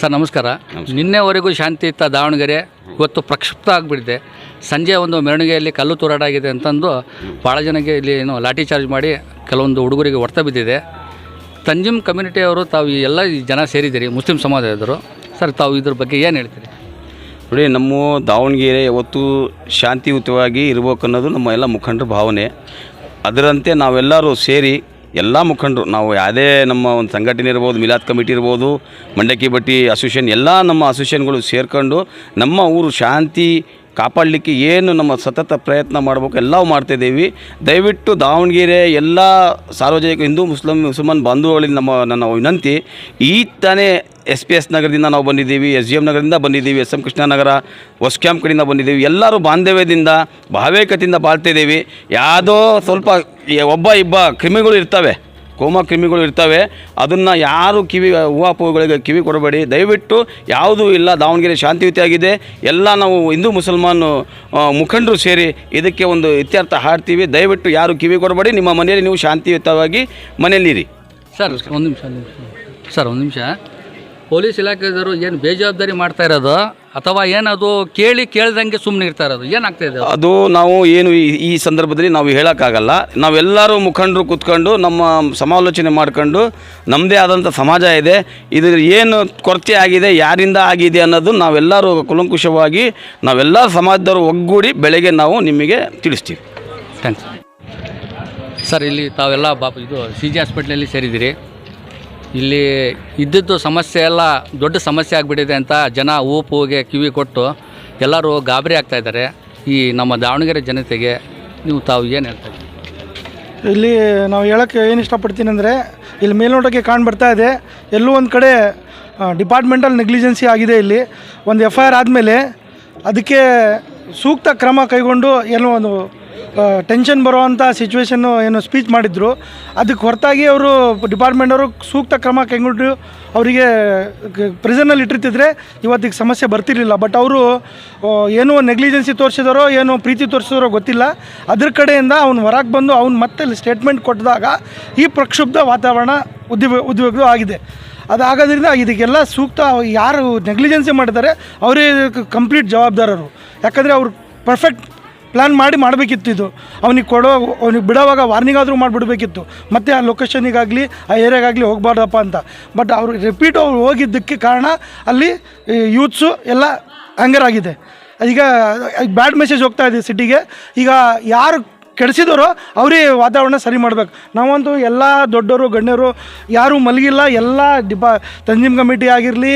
Sir ನಮಸ್ಕಾರ. ನಿನ್ನೆವರೆಗೂ ಶಾಂತಿ ಇತ್ತ ದಾವಣಗೆರೆ ಇವತ್ತು ಪ್ರಕ್ಷುಬ್ಧ ಆಗಿಬಿಟ್ಟಿದೆ. ಸಂಜೆ ಒಂದು ಮೆರವಣಿಗೆಯಲ್ಲಿ ಕಲ್ಲು ತೂರಾಟ ಆಗಿದೆ ಅಂತಂದು ಭಾಳ ಜನಕ್ಕೆ ಇಲ್ಲಿ ಏನು ಲಾಠಿ ಚಾರ್ಜ್ ಮಾಡಿ ಕೆಲವೊಂದು ಹುಡುಗರಿಗೆ ಹೊಡೆತ ಬಿದ್ದಿದೆ. ತಂಜಿಮ್ ಕಮ್ಯುನಿಟಿಯವರು ತಾವು ಈ ಎಲ್ಲ ಜನ ಸೇರಿದ್ದೀರಿ ಮುಸ್ಲಿಂ ಸಮಾಜದವರು. ಸರ್ ತಾವು ಇದ್ರ ಬಗ್ಗೆ ಏನು ಹೇಳ್ತೀರಿ? ನೋಡಿ ನಮ್ಮ ದಾವಣಗೆರೆ ಇವತ್ತು ಶಾಂತಿಯುತವಾಗಿ ಇರ್ಬೇಕು ಅನ್ನೋದು ನಮ್ಮ ಎಲ್ಲ ಮುಖಂಡರ ಭಾವನೆ. ಅದರಂತೆ ನಾವೆಲ್ಲರೂ ಸೇರಿ ಎಲ್ಲ ಮುಖಂಡರು, ನಾವು ಯಾವುದೇ ನಮ್ಮ ಒಂದು ಸಂಘಟನೆ ಇರ್ಬೋದು, ಮಿಲಾದ್ ಕಮಿಟಿ ಇರ್ಬೋದು, ಮಂಡಕ್ಕಿ ಬಟ್ಟಿ ಅಸೋಸಿಯೇಷನ್, ಎಲ್ಲ ನಮ್ಮ ಅಸೋಸಿಯೇಷನ್ಗಳು ಸೇರ್ಕೊಂಡು ನಮ್ಮ ಊರು ಶಾಂತಿ ಕಾಪಾಡಲಿಕ್ಕೆ ಏನು ನಮ್ಮ ಸತತ ಪ್ರಯತ್ನ ಮಾಡಬೇಕು ಎಲ್ಲವೂ ಮಾಡ್ತಾಯಿದ್ದೀವಿ ದಯವಿಟ್ಟು ದಾವಣಗೆರೆ ಎಲ್ಲ ಸಾರ್ವಜನಿಕ ಹಿಂದೂ, ಮುಸ್ಲಿಂ, ಮುಸಲ್ಮಾನ್ ಬಾಂಧವಗಳಿಗೆ ನಮ್ಮ, ನನ್ನ ವಿನಂತಿ, ಈ ತಾನೇ ಎಸ್ ಪಿ ಎಸ್ ನಗರದಿಂದ ನಾವು ಬಂದಿದ್ದೀವಿ ಎಸ್ ಜಿ ಎಂ ನಗರದಿಂದ ಬಂದಿದ್ದೀವಿ ಎಸ್ ಎಂ ಕೃಷ್ಣನಗರ ಹೊಸ ಕ್ಯಾಂಪ್ ಕಡೆಯಿಂದ ಬಂದಿದ್ದೀವಿ. ಎಲ್ಲರೂ ಬಾಂಧವ್ಯದಿಂದ ಭಾವೇಕತೆಯಿಂದ ಬಾಳ್ತಿದ್ದೀವಿ ಯಾವುದೋ ಸ್ವಲ್ಪ ಒಬ್ಬ ಇಬ್ಬ ಕ್ರಿಮಿಗಳು ಇರ್ತವೆ. ಕೋಮ ಕ್ರಿಮಿಗಳು ಇರ್ತವೆ. ಅದನ್ನು ಯಾರು ಕಿವಿ ಹೂವಾಪುಗಳಿಗೆ ಕಿವಿ ಕೊಡಬೇಡಿ. ದಯವಿಟ್ಟು ಯಾವುದೂ ಇಲ್ಲ. ದಾವಣಗೆರೆ ಶಾಂತಿಯುತಿಯಾಗಿದೆ ಎಲ್ಲ ನಾವು ಹಿಂದೂ ಮುಸಲ್ಮಾನು ಮುಖಂಡರು ಸೇರಿ ಇದಕ್ಕೆ ಒಂದು ಇತ್ಯರ್ಥ ಹಾಡ್ತೀವಿ. ದಯವಿಟ್ಟು ಯಾರು ಕಿವಿ ಕೊಡಬೇಡಿ. ನಿಮ್ಮ ಮನೆಯಲ್ಲಿ ನೀವು ಶಾಂತಿಯುತವಾಗಿ ಮನೆಯಲ್ಲಿರಿ. ಸರ್ ಒಂದು ನಿಮಿಷ. ಸರ್, ಒಂದು ನಿಮಿಷ. ಪೊಲೀಸ್ ಇಲಾಖೆದವರು ಏನು ಬೇಜವಾಬ್ದಾರಿ ಮಾಡ್ತಾ ಇರೋದು ಅಥವಾ ಏನದು ಕೇಳಿ ಕೇಳ್ದಂಗೆ ಸುಮ್ಮನೆ ಇರ್ತಾ ಇರೋದು? ಏನಾಗ್ತಾ ಇದೆ ಅದು? ನಾವು ಏನು ಈ- ಈ ಸಂದರ್ಭದಲ್ಲಿ ನಾವು ಹೇಳೋಕ್ಕಾಗಲ್ಲ. ನಾವೆಲ್ಲರೂ ಮುಖಂಡರು ಕೂತ್ಕೊಂಡು ನಮ್ಮ ಸಮಾಲೋಚನೆ ಮಾಡ್ಕೊಂಡು ನಮ್ಮದೇ ಆದಂಥ ಸಮಾಜ ಇದೆ. ಇದು ಏನು ಕೊರತೆ ಆಗಿದೆ ಯಾರಿಂದ ಆಗಿದೆ ಅನ್ನೋದು ನಾವೆಲ್ಲರೂ ಕುಲಂಕುಷವಾಗಿ ನಾವೆಲ್ಲ ಸಮಾಜದವರು ಒಗ್ಗೂಡಿ ಬೆಳಗ್ಗೆ ನಾವು ನಿಮಗೆ ತಿಳಿಸ್ತೀವಿ. ಥ್ಯಾಂಕ್ಸ್ ಸರ್ ಇಲ್ಲಿ ತಾವೆಲ್ಲ ಬಾಪ ಇದು ಸಿ ಜಿ ಹಾಸ್ಪಿಟ್ಲಲ್ಲಿ ಸೇರಿದ್ದೀರಿ. ಇಲ್ಲಿ ಇದ್ದಿದ್ದು ಸಮಸ್ಯೆ ಎಲ್ಲ ದೊಡ್ಡ ಸಮಸ್ಯೆ ಆಗಿಬಿಟ್ಟಿದೆ ಅಂತ ಜನ ಊಪುಗೆ ಕಿವಿ ಕೊಟ್ಟು ಎಲ್ಲರೂ ಗಾಬರಿ ಆಗ್ತಾ ಇದ್ದಾರೆ. ಈ ನಮ್ಮ ದಾವಣಗೆರೆ ಜನತೆಗೆ ನೀವು ತಾವು ಏನು ಹೇಳ್ತಾ ಇದ್ದೀರಿ? ಇಲ್ಲಿ ನಾವು ಹೇಳೋಕ್ಕೆ ಏನು ಇಷ್ಟಪಡ್ತೀನಿ ಅಂದರೆ ಇಲ್ಲಿ ಮೇಲ್ನೋಟಕ್ಕೆ ಕಾಣು ಬರ್ತಾ ಇದೆ. ಎಲ್ಲೂ ಒಂದು ಕಡೆ ಡಿಪಾರ್ಟ್ಮೆಂಟಲ್ ನೆಗ್ಲಿಜೆನ್ಸಿ ಆಗಿದೆ ಇಲ್ಲಿ. ಒಂದು ಎಫ್ ಐ ಆರ್ ಆದಮೇಲೆ ಅದಕ್ಕೆ ಸೂಕ್ತ ಕ್ರಮ ಕೈಗೊಂಡು ಏನೋ ಒಂದು ಟೆನ್ಷನ್ ಬರುವಂಥ ಸಿಚುವೇಶನ್ನು ಏನು ಸ್ಪೀಚ್ ಮಾಡಿದ್ರು. ಅದಕ್ಕೆ ಹೊರತಾಗಿ ಅವರು ಡಿಪಾರ್ಟ್ಮೆಂಟ್ ಅವರು ಸೂಕ್ತ ಕ್ರಮ ಕೈಗೊಂಡು ಅವರಿಗೆ ಪ್ರಿಸನಲ್ಲಿ ಇಟ್ಟಿರ್ತಿದ್ರೆ ಇವತ್ತಿಗೆ ಸಮಸ್ಯೆ ಬರ್ತಿರಲಿಲ್ಲ. ಬಟ್ ಅವರು ಏನೋ ನೆಗ್ಲಿಜೆನ್ಸಿ ತೋರಿಸಿದಾರೋ, ಏನೋ ಪ್ರೀತಿ ತೋರಿಸಿದಾರೋ ಗೊತ್ತಿಲ್ಲ. ಅದ್ರ ಕಡೆಯಿಂದ ಅವ್ನು ಹೊರಗೆ ಬಂದು ಅವ್ನು ಮತ್ತೆ ಸ್ಟೇಟ್ಮೆಂಟ್ ಕೊಟ್ಟಿದಾಗ ಈ ಪ್ರಕ್ಷುಬ್ಧ ವಾತಾವರಣ ಉದ್ಯೋಗ ಉದ್ಯೋಗ ಆಗಿದೆ. ಅದಾಗೋದ್ರಿಂದ ಇದಕ್ಕೆಲ್ಲ ಸೂಕ್ತ ಯಾರು ನೆಗ್ಲಿಜೆನ್ಸಿ ಮಾಡಿದ್ದಾರೆ, ಅವರೇ ಕಂಪ್ಲೀಟ್ ಜವಾಬ್ದಾರರು. ಯಾಕಂದರೆ ಅವ್ರು ಪರ್ಫೆಕ್ಟ್ ಪ್ಲ್ಯಾನ್ ಮಾಡಿ ಮಾಡಬೇಕಿತ್ತು ಇದು. ಅವನಿಗೆ ಕೊಡೋ, ಅವ್ನಿಗೆ ಬಿಡೋವಾಗ ವಾರ್ನಿಂಗ್ ಆದರೂ ಮಾಡಿಬಿಡ್ಬೇಕಿತ್ತು. ಮತ್ತು ಆ ಲೊಕೇಶನಿಗಾಗಲಿ ಆ ಏರಿಯಾಗಾಗಲಿ ಹೋಗಬಾರ್ದಪ್ಪ ಅಂತ. ಬಟ್ ಅವರು ರಿಪೀಟ್ ಅವ್ರು ಹೋಗಿದ್ದಕ್ಕೆ ಕಾರಣ ಅಲ್ಲಿ ಯೂತ್ಸು ಎಲ್ಲ ಆಗಿದೆ. ಈಗ ಬ್ಯಾಡ್ ಮೆಸೇಜ್ ಹೋಗ್ತಾ ಇದೆ ಸಿಟಿಗೆ. ಈಗ ಯಾರು ಕೆಡಿಸಿದರೋ ಅವರೇ ವಾತಾವರಣ ಸರಿ ಮಾಡ್ಬೇಕು. ನಾವಂತೂ ಎಲ್ಲ ದೊಡ್ಡವರು ಗಣ್ಯರು, ಯಾರೂ ಮಲಗಿಲ್ಲ. ಎಲ್ಲ ಡಿಪಾ, ತಂಜೀಮ್ ಕಮಿಟಿ ಆಗಿರಲಿ,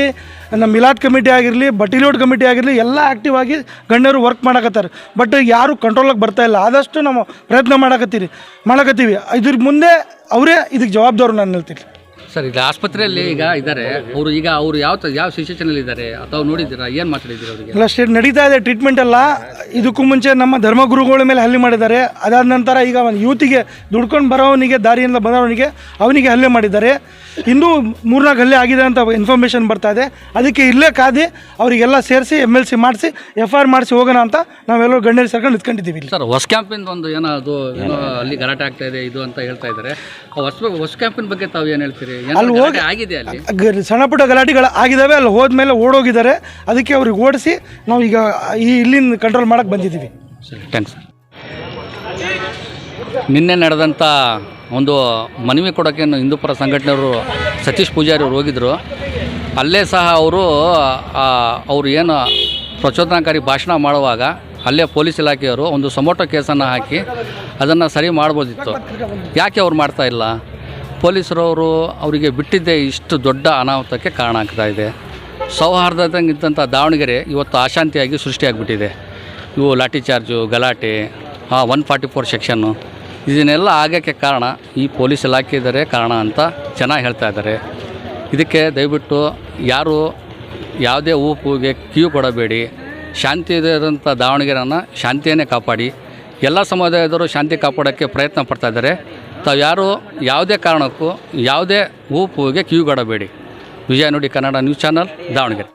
ನಮ್ಮ ಮಿಲಾದ್ ಕಮಿಟಿ ಆಗಿರಲಿ ಬಟಿಲೋಡ್ ಕಮಿಟಿ ಆಗಿರಲಿ, ಎಲ್ಲ ಆ್ಯಕ್ಟಿವ್ ಆಗಿ ಗಣ್ಯರು ವರ್ಕ್ ಮಾಡಕತ್ತಾರೆ. ಬಟ್ ಯಾರು ಕಂಟ್ರೋಲಾಗಿ ಬರ್ತಾ ಇಲ್ಲ. ಆದಷ್ಟು ನಾವು ಪ್ರಯತ್ನ ಮಾಡಕತ್ತೀರಿ. ಮಾಡಕತ್ತೀವಿ. ಇದ್ರ ಮುಂದೆ ಅವರೇ ಇದಕ್ಕೆ ಜವಾಬ್ದಾರು ನಾನು ಹೇಳ್ತೀನಿ. ಸರ್ ಈಗ ಆಸ್ಪತ್ರೆಯಲ್ಲಿ ಈಗ ಇದ್ದಾರೆ. ಅವರು ಈಗ ಅವರು ಯಾವ ಯಾವ ಅಲ್ಲಿ ಇದ್ದಾರೆ? ಅಥವಾ ನೋಡಿದ್ದೀರಾ? ಏನು ಮಾತಾಡಿದ್ದೀರಾ ಅವರಿಗೆ? ಎಲ್ಲ ಸ್ಟೇಟ್ ನಡೀತಾ ಇದೆ ಟ್ರೀಟ್ಮೆಂಟ್ ಎಲ್ಲ. ಇದಕ್ಕೂ ಮುಂಚೆ ನಮ್ಮ ಧರ್ಮಗುರುಗಳ ಮೇಲೆ ಹಲ್ಲೆ ಮಾಡಿದ್ದಾರೆ. ಅದಾದ ನಂತರ ಈಗ ಒಂದು ಯೂತಿಗೆ ದುಡ್ಕೊಂಡು ಬರೋವನಿಗೆ ದಾರಿಯಿಂದ ಬಂದವನಿಗೆ ಅವನಿಗೆ ಹಲ್ಲೆ ಮಾಡಿದ್ದಾರೆ. ಇನ್ನೂ ಮೂರ್ನಾಲ್ಕು ಹಲ್ಲೆ ಆಗಿದೆ ಅಂತ ಇನ್ಫಾರ್ಮೇಷನ್ ಬರ್ತಾ ಇದೆ. ಅದಕ್ಕೆ ಇಲ್ಲೇ ಕಾದಿ ಅವರಿಗೆಲ್ಲ ಸೇರಿಸಿ ಎಂ ಎಲ್ ಸಿ ಮಾಡಿಸಿ ಎಫ್ ಐ ಆರ್ ಮಾಡಿಸಿ ಹೋಗೋಣ ಅಂತ ನಾವೆಲ್ಲರೂ ಗಣ್ಯರು ಸೇರ್ಕೊಂಡು ನಿಂತ್ಕೊಂಡಿದ್ದೀವಿ ಇಲ್ಲಿ. ಸರ್ ಹೊಸ ಕ್ಯಾಂಪಿಂದ ಒಂದು ಏನೋ ಅದು ಏನೋ ಅಲ್ಲಿ ಗಲಾಟೆ ಆಗ್ತಾ ಇದೆ ಇದು ಅಂತ ಹೇಳ್ತಾ ಇದ್ದಾರೆ. ಹೊಸ ಹೊಸ ಕ್ಯಾಂಪಿನ ಬಗ್ಗೆ ತಾವು ಏನು ಹೇಳ್ತೀರಿ? ಅಲ್ಲಿ ಹೋಗಿ ಆಗಿದೆ ಅಲ್ಲಿ. ಗ- ಸಣ್ಣ ಪುಟ್ಟ ಗಲಾಟೆಗಳು ಆಗಿದ್ದಾವೆ ಅಲ್ಲಿ ಹೋದ್ಮೇಲೆ ಓಡೋಗಿದ್ದಾರೆ. ಅದಕ್ಕೆ ಅವ್ರಿಗೆ ಓಡಿಸಿ ನಾವು ಈಗ ಈ ಇಲ್ಲಿಂದ ಕಂಟ್ರೋಲ್ ಮಾಡಕ್ಕೆ ಬಂದಿದ್ದೀವಿ. ಸರಿ ಥ್ಯಾಂಕ್ಸ್ ನಿನ್ನೆ ನಡೆದಂಥ ಒಂದು ಮನವಿ ಕೊಡೋಕ್ಕೆ ಹಿಂದೂಪರ ಸಂಘಟನೆಯವರು ಸತೀಶ್ ಪೂಜಾರಿ ಅವರು ಹೋಗಿದ್ದರು ಅಲ್ಲೇ ಸಹ ಅವರು ಅವರು ಏನು ಪ್ರಚೋದನಾಕಾರಿ ಭಾಷಣ ಮಾಡುವಾಗ ಅಲ್ಲೇ ಪೊಲೀಸ್ ಇಲಾಖೆಯವರು ಒಂದು ಸಮೋಟೋ ಕೇಸನ್ನು ಹಾಕಿ ಅದನ್ನು ಸರಿ ಮಾಡ್ಬೋದಿತ್ತು. ಯಾಕೆ ಅವ್ರು ಮಾಡ್ತಾ ಇಲ್ಲ? ಪೊಲೀಸರವರು ಅವರಿಗೆ ಬಿಟ್ಟಿದ್ದೇ ಇಷ್ಟು ದೊಡ್ಡ ಅನಾಹುತಕ್ಕೆ ಕಾರಣ ಆಗ್ತಾ ಇದೆ. ಸೌಹಾರ್ದದಂಗಿದ್ದಂಥ ದಾವಣಗೆರೆ ಇವತ್ತು ಅಶಾಂತಿಯಾಗಿ ಸೃಷ್ಟಿಯಾಗಿಬಿಟ್ಟಿದೆ. ಇವು ಲಾಠಿ ಚಾರ್ಜು, ಗಲಾಟೆ, ಆ ಒನ್ ಫಾರ್ಟಿ ಫೋರ್ ಸೆಕ್ಷನ್ನು ಇದನ್ನೆಲ್ಲ ಆಗೋಕ್ಕೆ ಕಾರಣ ಈ ಪೊಲೀಸ್ ಇಲಾಖೆದರೇ ಕಾರಣ ಅಂತ ಜನ ಹೇಳ್ತಾ ಇದ್ದಾರೆ. ಇದಕ್ಕೆ ದಯವಿಟ್ಟು ಯಾರು ಯಾವುದೇ ಊಪುಗೆ ಕ್ಯೂ ಕೊಡಬೇಡಿ. ಶಾಂತಿ ದಾವಣಗೆರೆಯನ್ನು ಶಾಂತಿಯನ್ನೇ ಕಾಪಾಡಿ. ಎಲ್ಲ ಸಮುದಾಯದವರು ಶಾಂತಿ ಕಾಪಾಡೋಕ್ಕೆ ಪ್ರಯತ್ನ ಪಡ್ತಾ ಇದ್ದಾರೆ. ತಾವು ಯಾರು ಯಾವುದೇ ಕಾರಣಕ್ಕೂ ಯಾವುದೇ ಊಪುಗೆ ಕಿವಿಗೊಡಬೇಡಿ. ವಿಜಯ ನುಡಿ ಕನ್ನಡ ನ್ಯೂಸ್ ಚಾನಲ್ ದಾವಣಗೆರೆ.